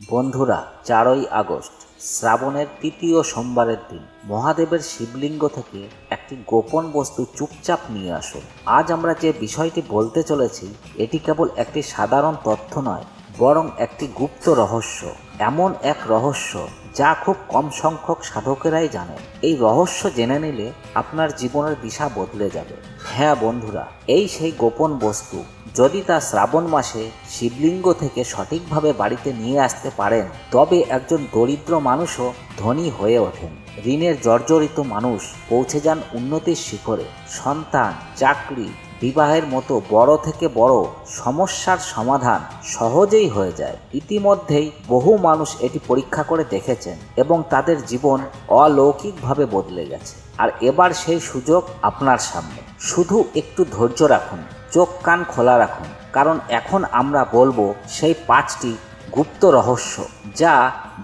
বন্ধুরা, চারই আগস্ট, শ্রাবণের তৃতীয় সোমবারের দিন মহাদেবের শিবলিঙ্গ থেকে একটি গোপন বস্তু চুপচাপ নিয়ে আসুন। আজ আমরা যে বিষয়টি বলতে চলেছি, এটি কেবল একটি সাধারণ তথ্য নয়, বরং একটি গুপ্ত রহস্য। এমন এক রহস্য যা খুব কম সংখ্যক সাধকেরাই জানেন। এই রহস্য জেনে নিলে আপনার জীবনের দিশা বদলে যাবে। হ্যাঁ বন্ধুরা, এই সেই গোপন বস্তু যদি তা শ্রাবণ মাসে শিবলিঙ্গ থেকে সঠিকভাবে বাড়িতে নিয়ে আসতে পারেন, তবে একজন দরিদ্র মানুষও ধনী হয়ে ওঠেন। ঋণের জর্জরিত মানুষ পৌঁছে যান উন্নতির শিখরে। সন্তান, চাকরি, বিবাহের মতো বড় থেকে বড় সমস্যার সমাধান সহজেই হয়ে যায়। ইতিমধ্যেই বহু মানুষ এটি পরীক্ষা করে দেখেছেন এবং তাদের জীবন অলৌকিকভাবে বদলে গেছে। আর এবার সেই সুযোগ আপনার সামনে। শুধু একটু ধৈর্য রাখুন। চোখ কান খোলা রাখুন। কারণ এখন আমরা বলব সেই পাঁচটি গুপ্ত রহস্য যা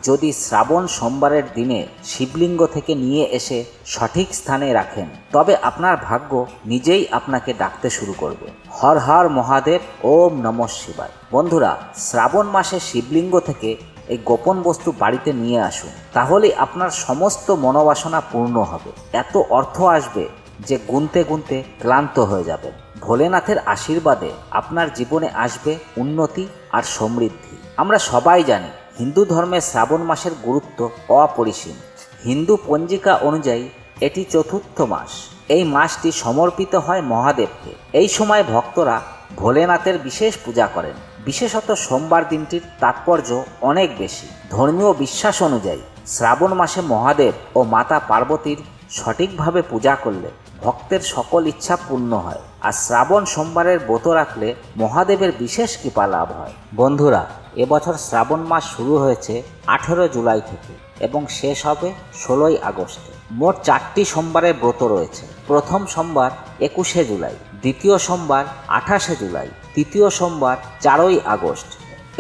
যদি শ্রাবণ সোমবারের দিনে শিবলিঙ্গ থেকে নিয়ে এসে সঠিক স্থানে রাখেন, তবে আপনার ভাগ্য নিজেই আপনাকে ডাকতে শুরু করবে। হর হর মহাদেব, ওম নম শিবায়। বন্ধুরা, শ্রাবণ মাসে শিবলিঙ্গ থেকে এই গোপন বস্তু বাড়িতে নিয়ে আসুন। তাহলে আপনার সমস্ত মনোবাসনা পূর্ণ হবে। এত অর্থ আসবে যে গুনতে গুনতে ক্লান্ত হয়ে যাবেন। ভোলেনাথের আশীর্বাদে আপনার জীবনে আসবে উন্নতি আর সমৃদ্ধি। আমরা সবাই জানি হিন্দু ধর্মে শ্রাবণ মাসের গুরুত্ব অপরিসীম। হিন্দু পঞ্জিকা অনুযায়ী এটি চতুর্থ মাস। এই মাসটি সমর্পিত হয় মহাদেবকে। এই সময় ভক্তরা ভোলেনাথের বিশেষ পূজা করেন। বিশেষত সোমবার দিনটির তাৎপর্য অনেক বেশি। ধর্মীয় বিশ্বাস অনুযায়ী শ্রাবণ মাসে মহাদেব ও মাতা পার্বতীর সঠিকভাবে পূজা করলে ভক্তের সকল ইচ্ছা পূর্ণ হয় আর শ্রাবণ সোমবারের ব্রত রাখলে মহাদেবের বিশেষ কৃপা লাভ হয়। বন্ধুরা, এবছর শ্রাবণ মাস শুরু হয়েছে আঠেরো জুলাই থেকে এবং শেষ হবে ষোলোই আগস্টে। মোট চারটি সোমবারের ব্রত রয়েছে। প্রথম সোমবার একুশে জুলাই, দ্বিতীয় সোমবার আঠাশে জুলাই, তৃতীয় সোমবার চারই আগস্ট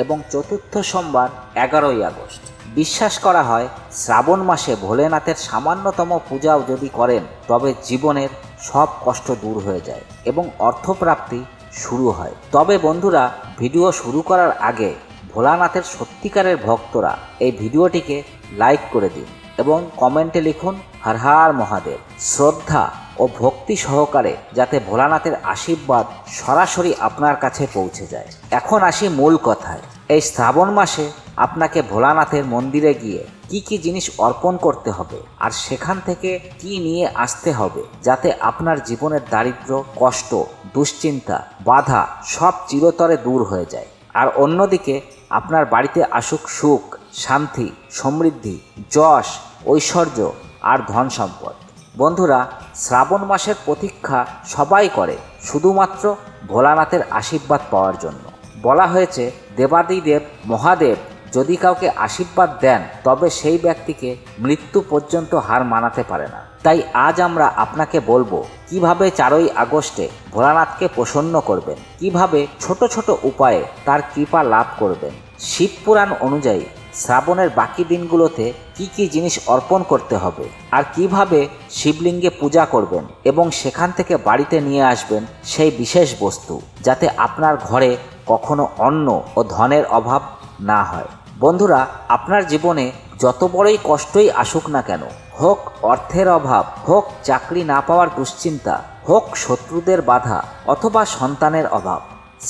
এবং চতুর্থ সোমবার এগারোই আগস্ট। বিশ্বাস করা হয়, শ্রাবণ মাসে ভোলেনাথের সামান্যতম পূজাও যদি করেন, তবে জীবনের সব কষ্ট দূর হয়ে যায় এবং অর্থপ্রাপ্তি শুরু হয়। তবে বন্ধুরা, ভিডিও শুরু করার আগে ভোলানাথের সত্যিকারের ভক্তরা এই ভিডিওটিকে লাইক করে দিন এবং কমেন্টে লিখুন, হর হর মহাদেব। শ্রদ্ধা ও ভক্তি সহকারে যাতে ভোলানাথের আশীর্বাদ সরাসরি আপনার কাছে পৌঁছে যায়। এখন আসি মূল কথায়। এই শ্রাবণ মাসে আপনাকে ভোলানাথের মন্দিরে গিয়ে কি কি জিনিস অর্পণ করতে হবে আর সেখান থেকে কি নিয়ে আসতে হবে যাতে আপনার জীবনের দারিদ্র, কষ্ট, দুশ্চিন্তা, বাধা সব চিরতরে দূর হয়ে যায়। আর অন্যদিকে আপনার বাড়িতে আসুক সুখ, শান্তি, সমৃদ্ধি, যশ, ঐশ্বর্য আর ধন সম্পদ। বন্ধুরা, শ্রাবণ মাসের প্রতীক্ষা সবাই করে, শুধুমাত্র ভোলানাথের আশীর্বাদ পাওয়ার জন্য। বলা হয়েছে, দেবাদিদেব মহাদেব যদি কাউকে আশীর্বাদ দেন, তবে সেই ব্যক্তিকে মৃত্যু পর্যন্ত হার মানাতে পারে না। তাই আজ আমরা আপনাকে বলব, কীভাবে চারই আগস্টে ভোলানাথকে প্রসন্ন করবেন? কীভাবে ছোট ছোট উপায়ে তার কৃপা লাভ করবেন? শিবপুরাণ অনুযায়ী শ্রাবণের বাকি দিনগুলোতে কি কি জিনিস অর্পণ করতে হবে? আর কীভাবে শিবলিঙ্গে পূজা করবেন এবং সেখান থেকে বাড়িতে নিয়ে আসবেন সেই বিশেষ বস্তু, যাতে আপনার ঘরে কখনো অন্ন ও ধনের অভাব না হয়। বন্ধুরা, আপনার জীবনে যত বড়ই কষ্টই আসুক না কেন, হোক অর্থের অভাব, হোক চাকরি না পাওয়ার দুশ্চিন্তা, হোক শত্রুদের বাধা অথবা সন্তানের অভাব,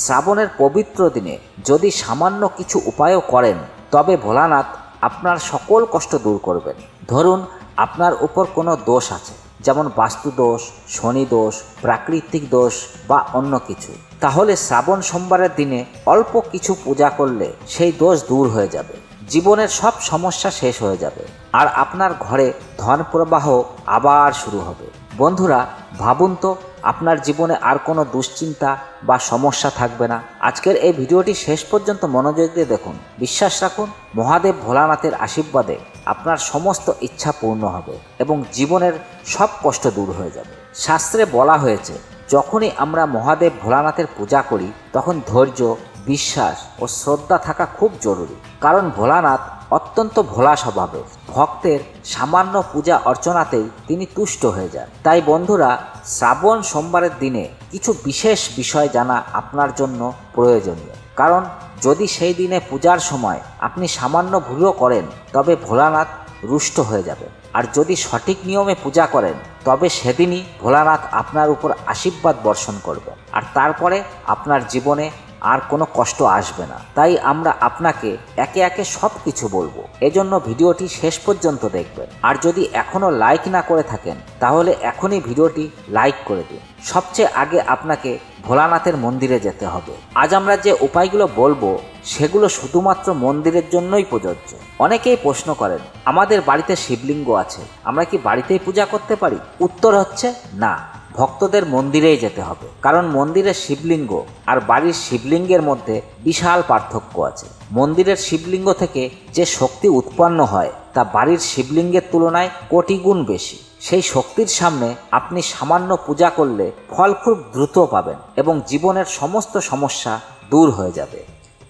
শ্রাবণের পবিত্র দিনে যদি সামান্য কিছু উপায়ও করেন, তবে ভোলানাথ আপনার সকল কষ্ট দূর করবেন। ধরুন আপনার উপর কোনো দোষ আছে, যেমন বাস্তু দোষ, শনি দোষ, প্রাকৃতিক দোষ বা অন্য কিছু। তাহলে শ্রাবণ সোমবারের দিনে অল্প কিছু পূজা করলে সেই দোষ দূর হয়ে যাবে। জীবনের সব সমস্যা শেষ হয়ে যাবে। আর আপনার ঘরে ধন প্রবাহ আবার শুরু হবে। বন্ধুরা, ভাবুন তো, আপনার জীবনে আর কোনো দুশ্চিন্তা বা সমস্যা থাকবে না। আজকের এই ভিডিওটি শেষ পর্যন্ত মনোযোগ দিয়ে দেখুন। বিশ্বাস রাখুন, মহাদেব ভোলানাথের আশীর্বাদে আপনার সমস্ত ইচ্ছা পূর্ণ হবে এবং জীবনের সব কষ্ট দূর হয়ে যাবে। শাস্ত্রে বলা হয়েছে, যখনই আমরা মহাদেব ভোলানাথের পূজা করি, তখন ধৈর্য বিশ্বাস ও শ্রদ্ধা থাকা খুব জরুরি। কারণ ভোলানাথ অত্যন্ত ভোলা স্বভাবের। ভক্তের সামান্য পূজা অর্চনাতেই তিনি তুষ্ট হয়ে যান। তাই বন্ধুরা, শ্রাবণ সোমবারের দিনে কিছু বিশেষ বিষয় জানা আপনার জন্য প্রয়োজনীয়। কারণ যদি সেই দিনে পূজার সময় আপনি সামান্য ভুলও করেন, তবে ভোলানাথ রুষ্ট হয়ে যাবে আর যদি সঠিক নিয়মে পূজা করেন, তবে সেদিনই ভোলানাথ আপনার উপর আশীর্বাদ বর্ষণ করবে আর তারপরে আপনার জীবনে আর কোনো কষ্ট আসবে না। তাই আমরা আপনাকে একে একে সব কিছু বলব। এজন্য ভিডিওটি শেষ পর্যন্ত দেখবেন। আর যদি এখনও লাইক না করে থাকেন, তাহলে এখনই ভিডিওটি লাইক করে দিন। সবচেয়ে আগে আপনাকে ভোলানাথের মন্দিরে যেতে হবে। আজ আমরা যে উপায়গুলো বলব, সেগুলো শুধুমাত্র মন্দিরের জন্যই প্রযোজ্য। অনেকেই প্রশ্ন করেন, আমাদের বাড়িতে শিবলিঙ্গ আছে, আমরা কি বাড়িতেই পূজা করতে পারি? উত্তর হচ্ছে, না। ভক্তদের মন্দিরেই যেতে হবে। কারণ মন্দিরের শিবলিঙ্গ আর বাড়ির শিবলিঙ্গের মধ্যে বিশাল পার্থক্য আছে। মন্দিরের শিবলিঙ্গ থেকে যে শক্তি উৎপন্ন হয়, তা বাড়ির শিবলিঙ্গের তুলনায় কোটি গুণ বেশি। সেই শক্তির সামনে আপনি সামান্য পূজা করলে ফল খুব দ্রুত পাবেন এবং জীবনের সমস্ত সমস্যা দূর হয়ে যাবে।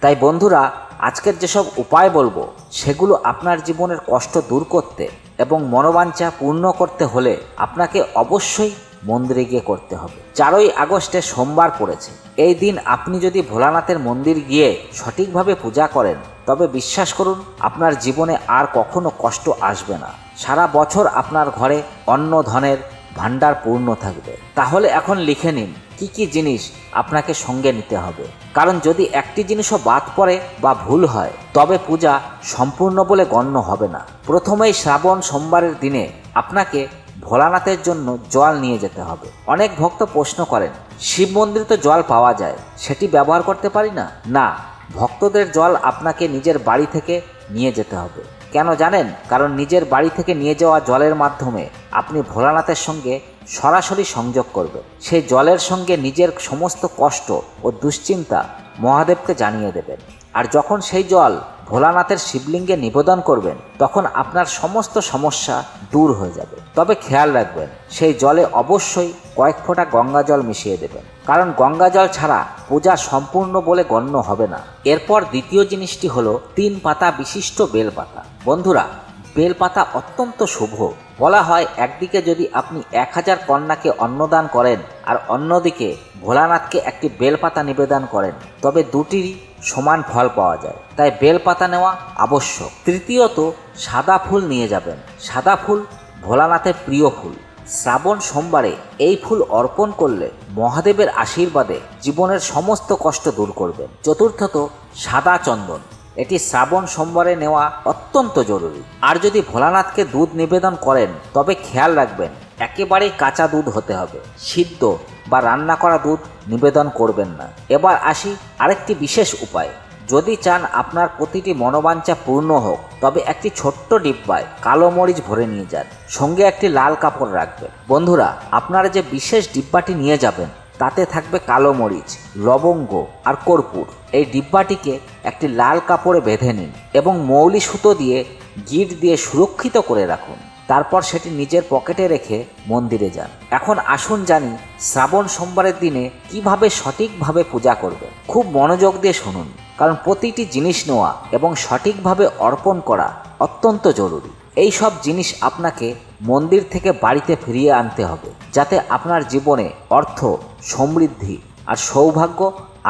তাই বন্ধুরা, আজকের যেসব উপায় বলব, সেগুলো আপনার জীবনের কষ্ট দূর করতে এবং মনোবাঞ্ছা পূর্ণ করতে হলে আপনাকে অবশ্যই মন্দিরে গিয়ে করতে হবে। চারই আগস্টে সোমবার পড়েছে। এই দিন আপনি যদি ভোলানাথের মন্দির গিয়ে সঠিকভাবে পূজা করেন, তবে বিশ্বাস করুন, আপনার জীবনে আর কখনো কষ্ট আসবে না। সারা বছর আপনার ঘরে অন্ন ধনের ভাণ্ডার পূর্ণ থাকবে। তাহলে এখন লিখে নিন, কি কি জিনিস আপনাকে সঙ্গে নিতে হবে। কারণ যদি একটি জিনিসও বাদ পড়ে বা ভুল হয়, তবে পূজা সম্পূর্ণ বলে গণ্য হবে না। প্রথমেই শ্রাবণ সোমবারের দিনে আপনাকে ভোলানাথের জন্য জল নিয়ে যেতে হবে। অনেক ভক্ত প্রশ্ন করেন, শিব মন্দিরে তো জল পাওয়া যায়, সেটি ব্যবহার করতে পারি না? না, ভক্তদের জল আপনাকে নিজের বাড়ি থেকে নিয়ে যেতে হবে। কেন জানেন? কারণ নিজের বাড়ি থেকে নিয়ে যাওয়া জলের মাধ্যমে আপনি ভোলানাথের সঙ্গে সরাসরি সংযোগ করবেন। সেই জলের সঙ্গে নিজের সমস্ত কষ্ট ও দুশ্চিন্তা মহাদেবকে জানিয়ে দেবেন। আর যখন সেই জল ভোলানাথের শিবলিঙ্গে নিবেদন করবেন, তখন আপনার সমস্ত সমস্যা দূর হয়ে যাবে। তবে খেয়াল রাখবেন, সেই জলে অবশ্যই কয়েক ফোঁটা গঙ্গা জল মিশিয়ে দেবেন। কারণ গঙ্গা জল ছাড়া পূজা সম্পূর্ণ বলে গণ্য হবে না। এরপর দ্বিতীয় জিনিসটি হলো তিন পাতা বিশিষ্ট বেলপাতা। বন্ধুরা, বেলপাতা অত্যন্ত শুভ। বলা হয়, একদিকে যদি আপনি এক হাজার কন্যাকে অন্নদান করেন, আর অন্যদিকে ভোলানাথকে একটি বেলপাতা নিবেদন করেন, তবে দুটিরই সমান ফল পাওয়া যায়। তাই বেলপাতা নেওয়া আবশ্যক। তৃতীয়ত, সাদা ফুল নিয়ে যাবেন। সাদা ফুল ভোলানাথের প্রিয় ফুল। শ্রাবণ সোমবারে এই ফুল অর্পণ করলে মহাদেবের আশীর্বাদে জীবনের সমস্ত কষ্ট দূর করবেন। চতুর্থত, সাদা চন্দন। এটি শ্রাবণ সোমবারে নেওয়া অত্যন্ত জরুরি। আর যদি ভোলানাথকে দুধ নিবেদন করেন, তবে খেয়াল রাখবেন, একেবারেই কাঁচা দুধ হতে হবে। সিদ্ধ বা রান্না করা দুধ নিবেদন করবেন না। এবার আসি আরেকটি বিশেষ উপায়। যদি চান আপনার প্রতিটি মনোবাঞ্ছা পূর্ণ হোক, তবে একটি ছোট্ট ডিব্বায় কালো মরিচ ভরে নিয়ে যান। সঙ্গে একটি লাল কাপড় রাখবেন। বন্ধুরা, আপনারা যে বিশেষ ডিব্বাটি নিয়ে যাবেন, তাতে থাকবে কালো মরিচ, লবঙ্গ আর কর্পূর। এই ডিব্বাটিকে একটি লাল কাপড়ে বেঁধে নিন এবং মৌলি সুতো দিয়ে গিট দিয়ে সুরক্ষিত করে রাখুন। তারপর সেটি নিজের পকেটে রেখে মন্দিরে যান। এখন আসুন জানি শ্রাবণ সোমবারের দিনে কীভাবে সঠিকভাবে পূজা করবে খুব মনোযোগ দিয়ে শুনুন, কারণ প্রতিটি জিনিস নেওয়া এবং সঠিকভাবে অর্পণ করা অত্যন্ত জরুরি। এই সব জিনিস আপনাকে মন্দির থেকে বাড়িতে ফিরিয়ে আনতে হবে, যাতে আপনার জীবনে অর্থ, সমৃদ্ধি আর সৌভাগ্য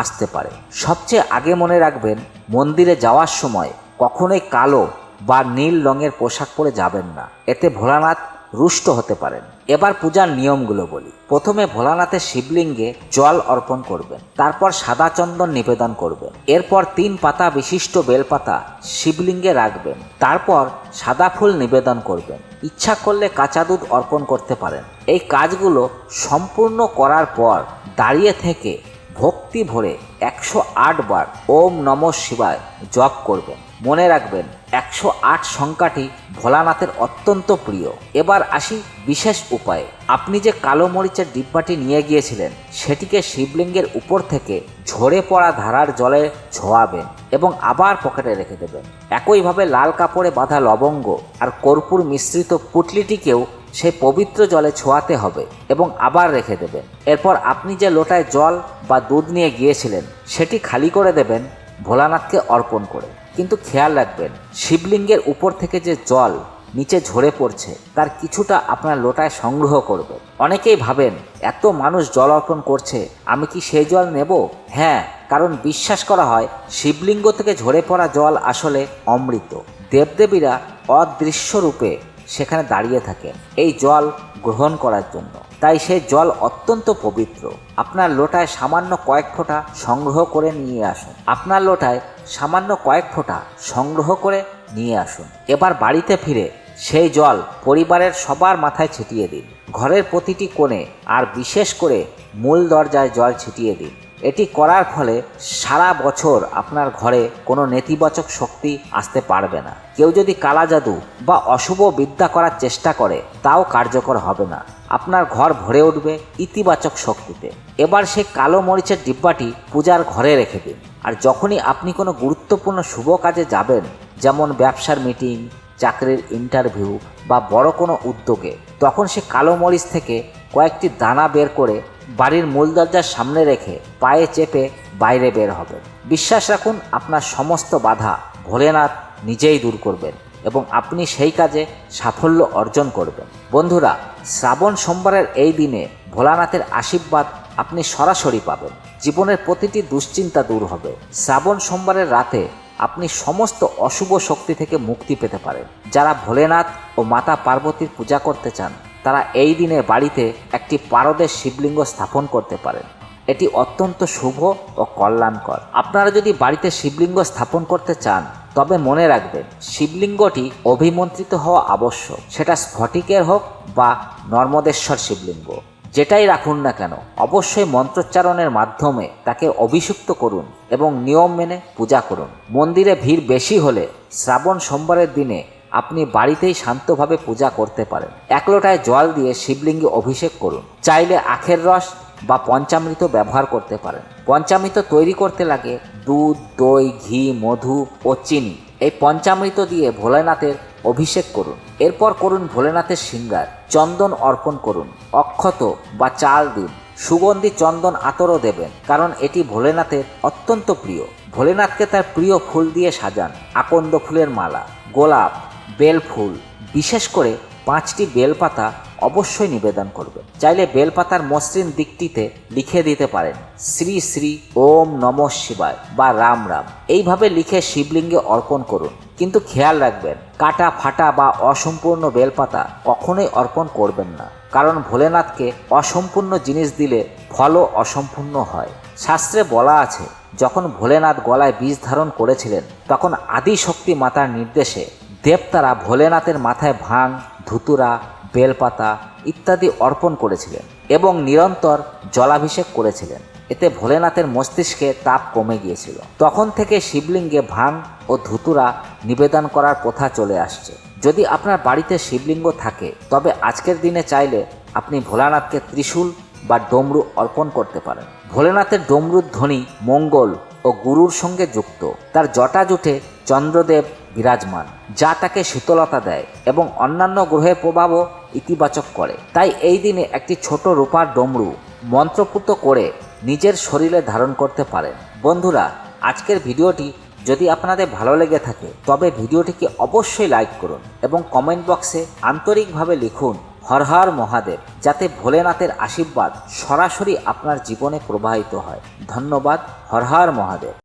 আসতে পারে। সবচেয়ে আগে মনে রাখবেন, মন্দিরে যাওয়ার সময় কখনোই কালো বা নীল রঙের পোশাক পরে যাবেন না। এতে ভোলানাথ রুষ্ট হতে পারেন। এবার পূজার নিয়মগুলো বলি। প্রথমে ভোলানাথের শিবলিঙ্গে জল অর্পণ করবেন, তারপর সাদা চন্দন নিবেদন করবেন, এরপর তিন পাতা বিশিষ্ট বেলপাতা শিবলিঙ্গে রাখবেন, তারপর সাদা ফুল নিবেদন করবেন। ইচ্ছা করলে কাঁচা দুধ অর্পণ করতে পারেন। এই কাজগুলো সম্পূর্ণ করার পর দাঁড়িয়ে থেকে ভক্তি ভরে একশো আট বার ওম নম শিবায় জপ করবেন। মনে রাখবেন, একশো আট সংখ্যাটি ভোলানাথের অত্যন্ত প্রিয়। এবার আসি বিশেষ উপায়ে। আপনি যে কালো মরিচের ডিব্বাটি নিয়ে গিয়েছিলেন, সেটিকে শিবলিঙ্গের উপর থেকে ঝরে পড়া ধারার জলে ছোঁয়াবেন এবং আবার পকেটে রেখে দেবেন। একইভাবে লাল কাপড়ে বাঁধা লবঙ্গ আর কর্পূর মিশ্রিত পুটলিটিকেও সেই পবিত্র জলে ছোঁয়াতে হবে এবং আবার রেখে দেবেন। এরপর আপনি যে লোটায় জল বা দুধ নিয়ে গিয়েছিলেন, সেটি খালি করে দেবেন ভোলানাথকে অর্পণ করে। কিন্তু খেয়াল রাখবেন, শিবলিঙ্গের উপর থেকে যে জল নিচে ঝরে পড়ছে, তার কিছুটা আপনার লোটায় সংগ্রহ করবে অনেকেই ভাবেন, এত মানুষ জল অর্পণ করছে, আমি কি সেই জল নেব? হ্যাঁ কারণ বিশ্বাস করা হয়, শিবলিঙ্গ থেকে ঝরে পড়া জল আসলে অমৃত। দেবদেবীরা অদৃশ্য রূপে সেখানে দাঁড়িয়ে থাকেন, এই জল গ্রহণ করার জন্য। তাই সে জল অত্যন্ত পবিত্র। আপনার লোটায় সামান্য কয়েক ফোঁটা সংগ্রহ করে নিয়ে আসুন। আপনার লোটায় সামান্য কয়েক ফোঁটা সংগ্রহ করে নিয়ে আসুন। এবার বাড়িতে ফিরে সেই জল পরিবারের সবার মাথায় ছিটিয়ে দিন। ঘরের প্রতিটি কোণে আর বিশেষ করে মূল দরজায় জল ছিটিয়ে দিন। এটি করার ফলে সারা বছর আপনার ঘরে কোনো নেতিবাচক শক্তি আসতে পারবে না। কেউ যদি কালা জাদু বা অশুভ বিদ্যা করার চেষ্টা করে, তাও কার্যকর হবে না। আপনার ঘর ভরে উঠবে ইতিবাচক শক্তিতে। এবার সেই কালো মরিচের ডিব্বাটি পূজার ঘরে রেখে দিন। আর যখনই আপনি কোনো গুরুত্বপূর্ণ শুভ কাজে যাবেন, যেমন ব্যবসার মিটিং, চাকরির ইন্টারভিউ বা বড় কোনো উদ্যোগে, তখন সে কালো মরিচ থেকে কয়েকটি দানা বের করে বাড়ির মূল দরজার সামনে রেখে পায়ে চেপে বাইরে বের হবেন বিশ্বাস রাখুন, আপনার সমস্ত বাধা ভোলেনাথ নিজেই দূর করবেন এবং আপনি সেই কাজে সাফল্য অর্জন করবেন। বন্ধুরা, শ্রাবণ সোমবারের এই দিনে ভোলানাথের আশীর্বাদ আপনি সরাসরি পাবেন। জীবনের প্রতিটি দুশ্চিন্তা দূর হবে। শ্রাবণ সোমবারের রাতে আপনি সমস্ত অশুভ শক্তি থেকে মুক্তি পেতে পারেন। যারা ভোলেনাথ ও মাতা পার্বতীর পূজা করতে চান তারা এই দিনে বাড়িতে একটি পারদের শিবলিঙ্গ স্থাপন করতে পারেন। এটি অত্যন্ত শুভ ও কল্যাণকর। আপনারা যদি বাড়িতে শিবলিঙ্গ স্থাপন করতে চান, তবে মনে রাখবেন, শিবলিঙ্গটি অভিমন্ত্রিত হওয়া আবশ্যক। সেটা স্ফটিকের হোক বা নর্মদেশ্বর শিবলিঙ্গ। যেটাই রাখুন না কেন, অবশ্যই মন্ত্রোচ্চারণের মাধ্যমে তাকে অভিষিক্ত করুন এবং নিয়ম মেনে পূজা করুন। মন্দিরে ভিড় বেশি হলে শ্রাবণ সোমবারের দিনে আপনি বাড়িতেই শান্তভাবে পূজা করতে পারেন। এক লোটায় জল দিয়ে শিবলিঙ্গে অভিষেক করুন। চাইলে আখের রস বা পঞ্চামৃত ব্যবহার করতে পারেন। পঞ্চামৃত তৈরি করতে লাগে দুধ, দই, ঘি, মধু ও চিনি। এই পঞ্চামৃত দিয়ে ভোলেনাথের অভিষেক করুন। এরপর করুন ভোলেনাথের সিঙ্গার। চন্দন অর্পণ করুন। অক্ষত বা চাল দিন। সুগন্ধি চন্দন আতরও দেবেন, কারণ এটি ভোলেনাথের অত্যন্ত প্রিয়। ভোলেনাথকে তার প্রিয় ফুল দিয়ে সাজান। আকন্দ ফুলের মালা। গোলাপ। বেল ফুল বিশেষ করে পাঁচটি বেলপাতা অবশ্যই নিবেদন করবেন চাইলে বেলপাতার মসৃণ দিকটিতে লিখে দিতে পারেন, শ্রী শ্রী ওম নম শিবায় বা রাম রাম এইভাবে লিখে শিবলিঙ্গে অর্পণ করুন। কিন্তু খেয়াল রাখবেন, কাটা, ফাটা বা অসম্পূর্ণ বেলপাতা কখনোই অর্পণ করবেন না। কারণ ভোলেনাথকে অসম্পূর্ণ জিনিস দিলে ফলও অসম্পূর্ণ হয়। শাস্ত্রে বলা আছে, যখন ভোলেনাথ গলায় বীজ ধারণ করেছিলেন, তখন আদি শক্তি মাতার নির্দেশে দেবতারা ভোলেনাথের মাথায় ভাং, ধুতুরা, বেলপাতা ইত্যাদি অর্পণ করেছিলেন এবং নিরন্তর জলাভিষেক করেছিলেন। এতে ভোলেনাথের মস্তিষ্কে তাপ কমে গিয়েছিল। তখন থেকে শিবলিঙ্গে ভাং ও ধুতুরা নিবেদন করার প্রথা চলে আসছে। যদি আপনার বাড়িতে শিবলিঙ্গ থাকে, তবে আজকের দিনে চাইলে আপনি ভোলানাথকে ত্রিশূল বা ডমরু অর্পণ করতে পারেন। ভোলেনাথের ডমরুর ধ্বনি মঙ্গল ও গুরুর সঙ্গে যুক্ত। তার জটা জুটে চন্দ্রদেব বিরাজমান, যা তাকে শীতলতা দেয় এবং অন্যান্য গ্রহের প্রভাবও ইতিবাচক করে। তাই এই দিনে একটি ছোট রূপার ডমরু মন্ত্রপুত করে নিজের শরীরে ধারণ করতে পারেন। বন্ধুরা, আজকের ভিডিওটি যদি আপনাদের ভালো লেগে থাকে, তবে ভিডিওটিকে অবশ্যই লাইক করুন এবং কমেন্ট বক্সে আন্তরিকভাবে লিখুন, হর হর মহাদেব যাতে ভোলেনাথের আশীর্বাদ সরাসরি আপনার জীবনে প্রবাহিত হয়। ধন্যবাদ, হর হর মহাদেব